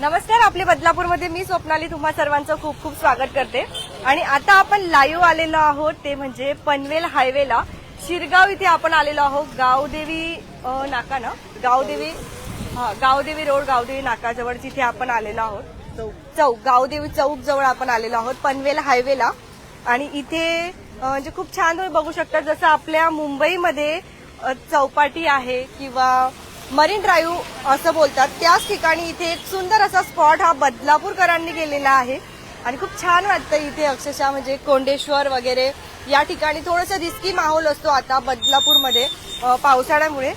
नमस्कार आपले बदलापूरमध्ये मी स्वप्नाली तुम्हा सर्वांचं खूप खूप स्वागत करते. आणि आता आपण लाईव्ह आलेलो आहोत ते म्हणजे पनवेल हायवेला शिरगाव इथे आपण आलेलो आहोत गावदेवी नाका ना? गावदेवी हा गावदेवी रोड गावदेवी नाकाजवळ जिथे आपण आलेलो आहोत. चौक गावदेवी चौक जवळ आपण आलेलो आहोत पनवेल हायवेला आणि इथे म्हणजे खूप छान तुम्ही बघू शकता जसं आपल्या मुंबईमध्ये चौपाटी आहे किंवा मरीन ड्राईव्ह असं बोलतात. त्याच ठिकाणी इथे एक सुंदर असा स्पॉट हा बदलापूरकरांनी केलेला आहे. आणि खूप छान वाटतं इथे अक्षरशः म्हणजे कोंडेश्वर वगैरे या ठिकाणी थोडंसं रिस्की माहोल असतो आता बदलापूरमध्ये पावसाळ्यामुळे.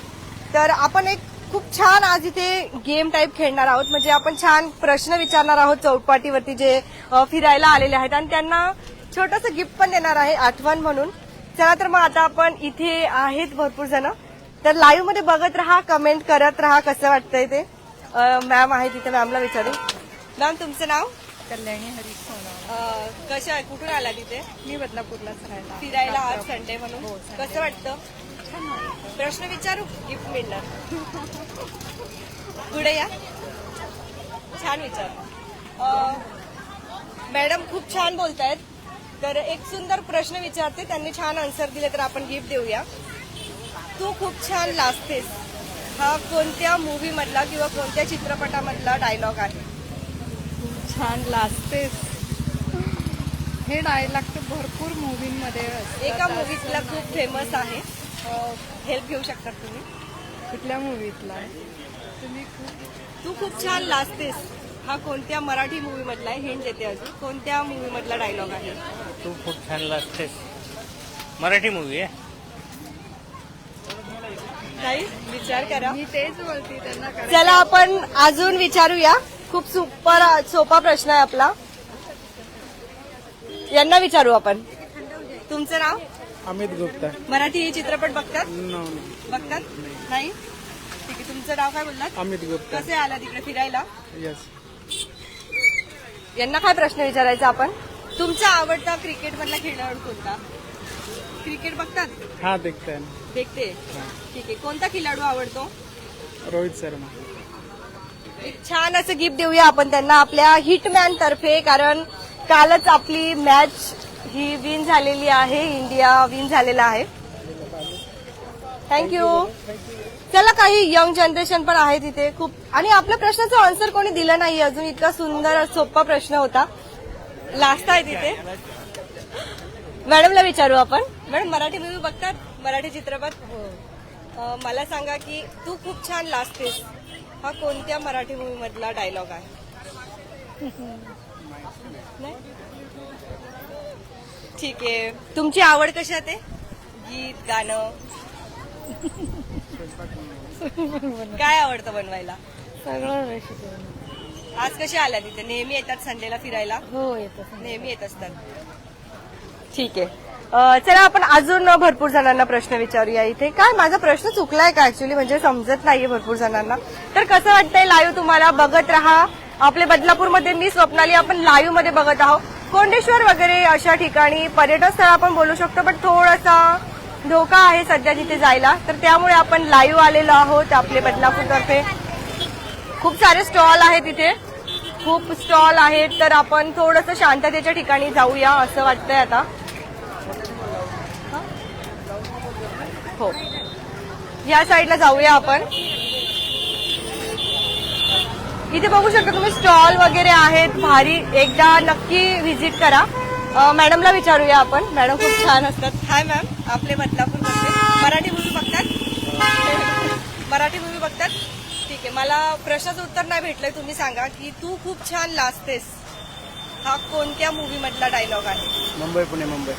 तर आपण एक खूप छान आज इथे गेम टाईप खेळणार आहोत. म्हणजे आपण छान प्रश्न विचारणार आहोत चौपाटीवरती जे फिरायला आलेले आहेत. आणि त्यांना छोटंसं गिफ्ट पण देणार आहे आठवण म्हणून. चला तर मग आता आपण इथे आहेत भरपूर जण. तर लाईव्हमध्ये बघत राहा कमेंट करत राहा कसं वाटतंय ते. मॅम आहे तिथे मॅमला विचारू. मॅम तुमचं नाव? कल्याणी हरीश सोना कशा आहे? कुठून आला तिथे मी बदलापूरलाच राहायला फिरायला आज संडे म्हणून? हो. कसं वाटतं. प्रश्न विचारू? गिफ्ट मिळणार. पुढे या. छान विचार. मॅडम खूप छान बोलतायत. तर एक सुंदर प्रश्न विचारते. त्यांनी छान आन्सर दिले तर आपण गिफ्ट देऊया. तू खूप छान लाजतेस. हा कोणत्या मूवी मधला किंवा कोणत्या चित्रपटामधला डायलॉग आहे? छान लाजतेस. हे डायलॉग तर भरपूर मूवीमध्ये एका मूवीतला खूप फेमस आहे. हेल्प घेऊ शकतात तुम्ही? कुठल्या मूवीतला तुम्ही खूप तू खूप छान लाजतेस. हा कोणत्या मराठी मूवी मधला आहे? हिंट देते अजून. कोणत्या मूवी मधला डायलॉग आहे? तू खूप छान लागतेस मराठी मूवी आहे. काही विचार करा. मी तेच बोलते त्यांना करायचं. चला आपण अजून विचारूया. खूप सुपर सोपा प्रश्न आहे आपला. यांना विचारू आपण. तुमचं नाव? अमित गुप्ता. मराठी चित्रपट बघतात? नो बघतात? नाही? ठीक आहे तुमचं नाव काय बोललात? अमित गुप्ता. कसे आला तिकडे फिरायला? यस यांना काय प्रश्न विचारायचा आपण? तुमचा आवडता क्रिकेट मधला खेळाडू कोणता? क्रिकेट बघतात? हा देखता है देखते ठीक आहे कोणता खेळाडू आवडतो? रोहित शर्मा। एक छान असं गिफ्ट देऊया आपण त्यांना आपल्या हिटमॅन तर्फे कारण कालच आपली मॅच ही विन झालेली आहे. इंडिया विन झालेला आहे. थँक्यू चला काही यंग जनरेशन पण आहे तिथे खूप आणि आपल्या प्रश्नाचं आन्सर कोणी दिलं नाही अजून. इतका सुंदर सोपा प्रश्न होता. लास्ट आहे तिथे मॅडमला विचारू आपण. मॅडम मराठी मूवी बघतात? मराठी चित्रपट? अं, मला सांगा की तू खूप छान लाजतेस हा कोणत्या मराठी मूवी मधला डायलॉग आहे? नाही? ठीक आहे. तुमची आवड कशात आहे गीत गाणं? काय आवडतं बनवायला? सगळं रेसिपी आज कशा आल्या तिथे? नेहमी येतात संडेला फिरायला? हो येतं नेहमी येत असतात. ठीक आहे. चला आपण अजून भरपूर जणांना प्रश्न विचारूया इथे. काय माझा प्रश्न चुकलाय का ऍक्च्युली म्हणजे समजत नाहीये भरपूर जणांना. तर कसं वाटतंय लाईव्ह तुम्हाला? बघत राहा. आपले बदलापूरमध्ये मी स्वप्नाली आपण लाईव्हमध्ये बघत आहोत. कोंडेश्वर वगैरे अशा ठिकाणी पर्यटन स्थळ आपण बोलू शकतो पण थोडासा धोका आहे सध्या तिथे जायला. तर त्यामुळे आपण लाईव्ह आलेलो आहोत आपले बदलापूरतर्फे. खूप सारे स्टॉल आहेत इथे खूप स्टॉल आहेत तर आपण थोडंसं शांततेच्या ठिकाणी जाऊया असं वाटतंय आता. हो. या साईडला जाऊया आपण. इथे बघू शकता तुम्ही स्टॉल वगैरे आहेत. भारी एकदा नक्की व्हिजिट करा. मॅडमला विचारूया आपण. मॅडम खूप छान असतात. हाय मॅम आपले बदलापूर मराठी मूवी बघतात? मराठी मूवी बघतात? ठीक आहे. मला प्रश्नाचं उत्तर नाही भेटलंय. तुम्ही सांगा की तू खूप छान लाजतेस. हा कोणत्या मूवी मधला डायलॉग आहे? मुंबई पुणे मुंबई.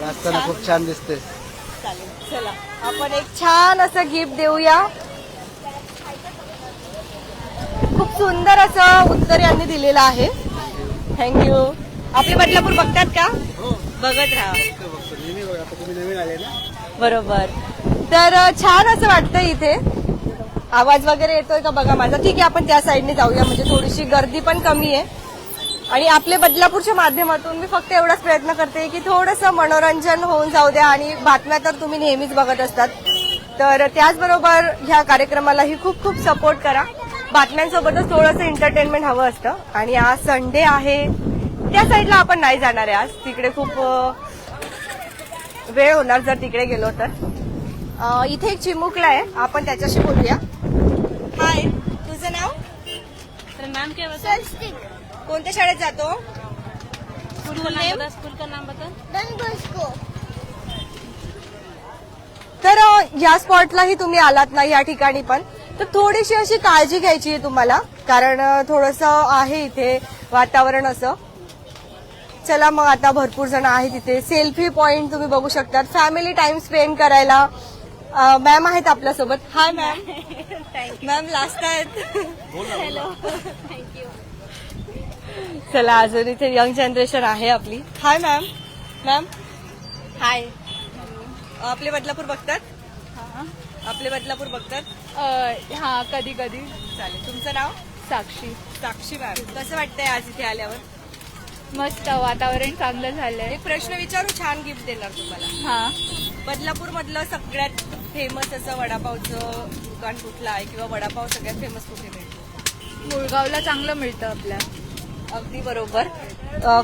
लाजताना खूप छान दिसते चालेल. चला आपण एक छान असं गिफ्ट देऊया. खूप सुंदर असं उत्तर यांनी दिलेलं आहे. थँक्यू आपले बदलापूर बघतात का? बघत राहा. बरोबर. तर छान असं वाटतं इथे. आवाज वगैरे येतोय का बघा माझा? ठीक आहे आपण त्या साईडने जाऊया. म्हणजे थोडीशी गर्दी पण कमी आहे. आणि आपले बदलापूरच्या माध्यमातून मी फक्त एवढाच प्रयत्न करते की थोडंसं मनोरंजन होऊन जाऊ द्या आणि बातम्या तर तुम्ही नेहमीच बघत असतात. तर त्याचबरोबर ह्या कार्यक्रमालाही खूप खूप सपोर्ट करा. बातम्यांसोबतच थोडंसं एंटरटेनमेंट हवं असतं. आणि आज संडे आहे. त्या साईडला आपण नाही जाणार आहे आज. तिकडे खूप वेळ होणार जर तिकडे गेलो तर. इथे एक चिमुकला आहे. आपण त्याच्याशी बोलूया. हाय तुझं नाव? क्या बता कोणत्या शाळेत जातो? स्कूल का नाम बता स्कूल का नाम बता तर अ, या स्पॉटलाही तुम्ही आलात ना या ठिकाणी पण. तर थोडीशी अशी काळजी घ्यायची आहे तुम्हाला कारण थोडस आहे इथे वातावरण असं. चला मग आता भरपूर जण आहेत तिथे सेल्फी पॉइंट तुम्ही बघू शकतात. फॅमिली टाइम स्पेंड करायला. मॅम आहेत आपल्यासोबत. हाय मॅम मॅम लास्ट आहेत. हॅलो थँक्यू चला अजून इथे यंग जनरेशन आहे आपली. हाय मॅम मॅम हाय आपले बदलापूर बघतात? आपले बदलापूर बघतात? हा कधी कधी चालेल. तुमचं नाव? साक्षी. साक्षी मॅम कसं वाटतंय आज इथे आल्यावर? मस्त वातावरण चांगलं झालंय. एक प्रश्न विचारू छान गिफ्ट देणार तुम्हाला. हा. बदलापूर मधलं सगळ्यात फेमस असं वडापावचं दुकान कुठलं आहे? किंवा वडापाव सगळ्यात फेमस कुठे मिळतो? मुळगावला चांगलं मिळतं आपल्या. अगदी बरोबर.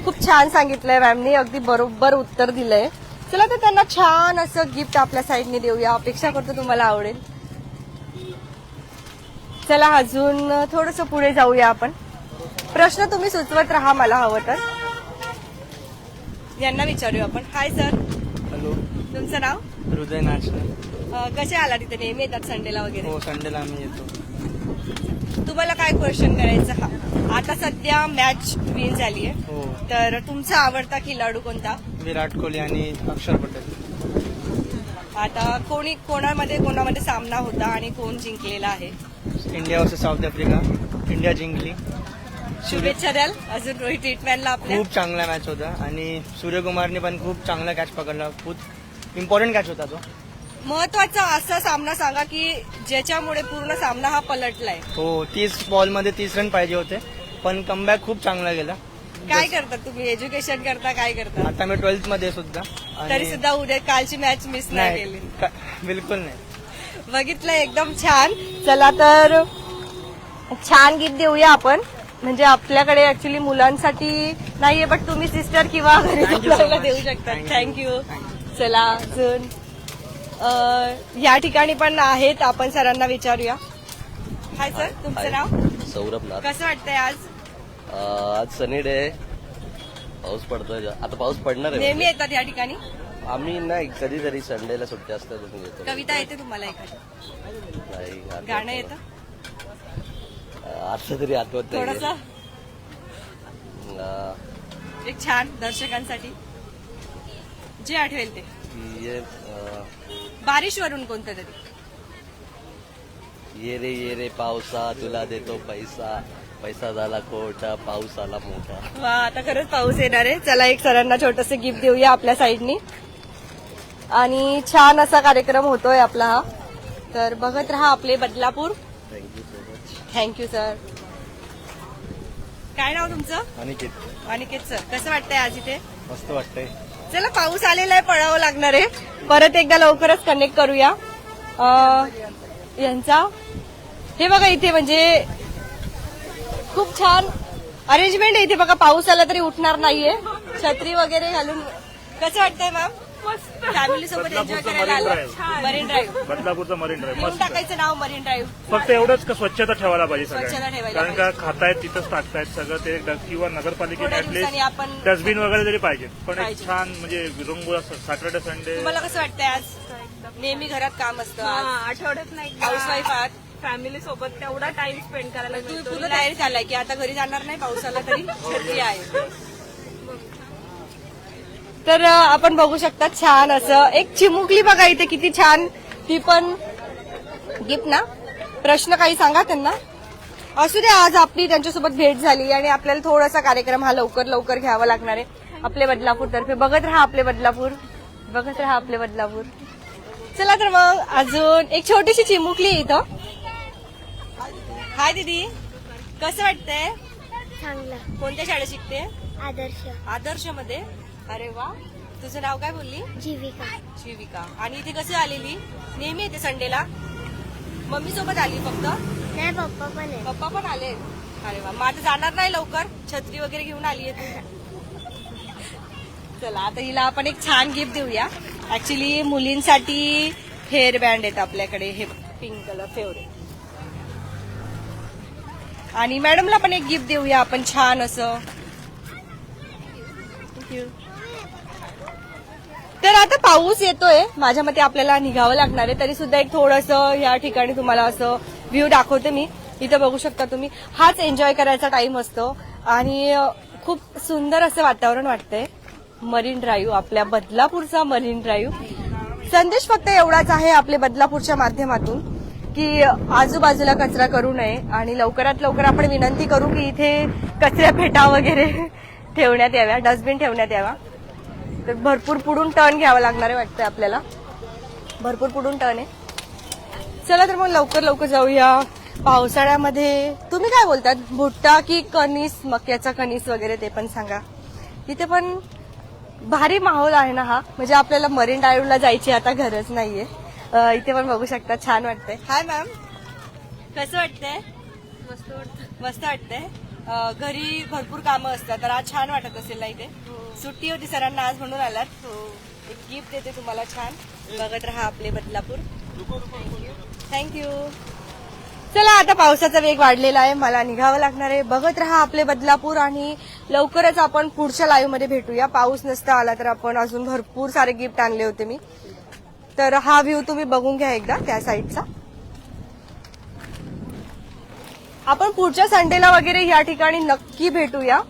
खूप छान सांगितलंय मॅमनी अगदी बरोबर उत्तर दिलंय. चला तर त्यांना छान असं गिफ्ट आपल्या साईडने देऊया. अपेक्षा करतो तुम्हाला आवडेल. चला अजून थोडस पुढे जाऊया आपण. प्रश्न तुम्ही सुचवत राहा मला हवं तर. यांना विचारूया आपण. हाय सर हॅलो तुमचं नाव? हृदय नाचणे अं, कसे आला तिथे नेहमी येतात संडेला वगैरे. हो संडेला आम्ही येतो. तुम्हाला काय क्वेश्चन करायचं हा? आता सध्या मॅच विन झाली आहे. हो. तर तुमचा आवडता खिलाडू कोणता? विराट कोहली आणि अक्षर पटेल. आता कोणी कोणामध्ये कोणामध्ये सामना होता आणि कोण जिंकलेला आहे? India versus South Africa India जिंकली. शुभेच्छा द्याल. अजून रोहित ट्रीटमेंटला आपल्या खूप चांगला मॅच होता. आणि सूर्यकुमारने पण खूप चांगला कॅच पकडला. खूप इम्पॉर्टंट कॅच होता तो. महत्त्वाचा असा सामना सांगा की ज्याच्यामुळे पूर्ण सामना हा पलटलाय. हो तीस बॉलमध्ये तीस रन पाहिजे होते पण कमबॅक खूप चांगला गेला. काय करता तुम्ही? एज्युकेशन करता काय करता? आता मी ट्वेल्थमध्ये सुद्धा तरी सुद्धा उद्या कालची मॅच मिस नाही केली. का- बिलकुल नाही. बघितलं एकदम छान. चला तर छान गीत देऊया आपण. म्हणजे आपल्याकडे ऍक्च्युली मुलांसाठी नाहीये बट तुम्ही सिस्टर किंवा घरी Thank you so जाऊन much. देऊ शकता. Thank you. थँक्यू चला अजून. या ठिकाणी पण आहेत. आपण सरांना विचारूया. हाय सर तुमचं. नाव? सौरभ नाथ. कसं वाटतंय आज? अं, आज सनी डे. पाऊस पडतोय. जा- आता पाऊस पडणार आहे नेहमी म्हणजे. येतात या ठिकाणी? आम्ही नाही कधीतरी संडेला सुट्टी असते तुम्ही येतो कविता येते तुम्हाला एखादी. नाही आठवत गाणं नाही. येतं? अं, आता तरी आठवत नाही थोडस? एक छान दर्शकांसाठी. जे आठवेल ते. ये अं, बारिशवरून कोणतं तरी. ये रे ये रे पावसा तुला देतो पैसा. पैसा झाला खोटा पाऊस आला मोठा. वा आता खरंच पाऊस येणार आहे. चला एक सरांना छोटस गिफ्ट देऊया आपल्या साईडनी. आणि छान असा कार्यक्रम होतोय आपला हा. तर बघत राहा आपले Badlapur. Thank you so much thank you sir काय नाव तुमचं? आणि अनिकेत सर कसं वाटतंय आज इथे? मस्त वाटतंय. चला पाऊस आलेला आहे पळावं लागणार आहे. परत एकदा लवकरच कनेक्ट करूया. यांचा. हे बघा इथे म्हणजे खूप छान अरेंजमेंट आहे इथे. बघा पाऊस आला तरी उठणार नाहीये. छत्री वगैरे घालून. कसं वाटतंय मॅम फॅमिली सोबत एन्जॉय करायला आलं. मरीन ड्राईव्ह बदलापूरचं मरीन ड्राईव्ह लिहून मस्त. टाकायचं नाव मरीन ड्राईव्ह फक्त एवढंच का स्वच्छता ठेवायला पाहिजे स्वच्छता सगळ्यांनी ठेवायला कारण का खातायत तिथंच टाकतायत सगळं ते ड- किंवा नगरपालिकेने थोड्या दिवसांनी ऍटलीस्ट आपण डस्टबिन वगैरे जरी पाहिजे. पण एक पाहिजे. छान म्हणजे रंगोळा सॅटर्डे संडे तुम्हाला कसं वाटतंय आज? नेहमी घरात काम असतं आज. आठवड्यात नाही हाऊसवाईफ आहात फॅमिली सोबत तेवढा टाइम स्पेंड करायला तू मिळतो तुला तयारी झालाय की आता घरी जाणार नाही पाऊस आला तरी छत्री आहे. तर आपण बघू शकता छान असं. एक चिमुकली बघा इथे किती छान. ती पण गिफ्ट ना? प्रश्न काही सांगा त्यांना. असू दे आज आपली त्यांच्यासोबत भेट झाली आणि आपल्याला थोडासा कार्यक्रम हा लवकर लवकर घ्यावा लागणार आहे. आपले बदलापूर तर्फे बघत राहा आपले बदलापूर. बघत राहा आपले बदलापूर. चला तर मग अजून एक छोटीशी चिमुकली इथं. हाय दीदी. कसं वाटतंय? चांगला. कोणत्या शाळेत शिकते आदर्श. आदर्शमध्ये अरे वा. तुझं नाव काय बोलली? जीविका. शिविका आणि इथे कशी आलेली? नेहमी येते संडेला मम्मी सोबत आली फक्त? नाही पप्पा पण आहे पप्पा पण आले? अरे वा. मग आता जाणार नाही लवकर? छत्री वगैरे घेऊन आली चला आता हिला आपण एक छान गिफ्ट देऊया. ऍक्च्युली मुलींसाठी हेअर बँड आहेत आपल्याकडे. हे पिंक कलर फेवरेट आणि मॅडमला पण एक गिफ्ट देऊया आपण छान असं. थँक्यू तर आता पाऊस येतोय. माझ्या मते आपल्याला निघावं लागणार आहे. तरी सुद्धा एक थोडस या ठिकाणी तुम्हाला असं व्ह्यू दाखवते मी. इथं बघू शकता तुम्ही. हाच एन्जॉय करायचा टाइम असतो. आणि खूप सुंदर असं वातावरण वाटतंय. मरीन ड्राईव्ह आपल्या बदलापूरचा मरीन ड्राईव्ह. संदेश फक्त एवढाच आहे आपल्या बदलापूरच्या माध्यमातून की आजूबाजूला कचरा करू नये आणि लवकरात लवकर आपण विनंती करू की इथे कचऱ्या पेटा वगैरे ठेवण्यात याव्या डस्टबिन ठेवण्यात यावा. तर भरपूर पुढून टर्न घ्यावा लागणार आहे वाटतंय आपल्याला. भरपूर पुढून टर्न आहे. चला तर मग लवकर लवकर जाऊया. पावसाळ्यामध्ये तुम्ही काय बोलतात? भुट्टा की कणीस? मक्याचा कणीस वगैरे ते पण सांगा. इथे पण भारी माहोल आहे ना हा. म्हणजे आपल्याला मरीन ड्राईव्हला जायची आता गरज नाहीये. इथे पण बघू शकता छान वाटतंय. हाय मॅम कसं वाटतंय? मस्त वाटतं मस्त वाटतंय? घरी भरपूर कामं असतात. तर आज छान वाटत असेल ना इथे? सुट्टी होती सरांना आज म्हणून आलात. एक गिफ्ट देते तुम्हाला छान. बघत राहा आपले बदलापूर. थँक्यू चला आता पावसाचा वेग वाढलेला आहे. मला निघावं लागणार आहे. बघत राहा आपले बदलापूर आणि लवकरच आपण पुढच्या लाईव्हमध्ये भेटूया. पाऊस नसता आला तर आपण अजून भरपूर सारे गिफ्ट आणले होते मी. तर हा व्ह्यू तुम्ही बघून घ्या एकदा त्या साईडचा आपण पुढच्या संडेला वगैरे या ठिकाणी नक्की भेटूया.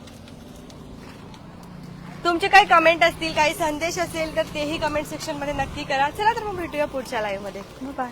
तुमचे काही कमेंट असतील काही संदेश असेल तर तेही कमेंट सेक्शनमध्ये नक्की करा. चला तर मग भेटूया पुढच्या लाईव्हमध्ये. बाय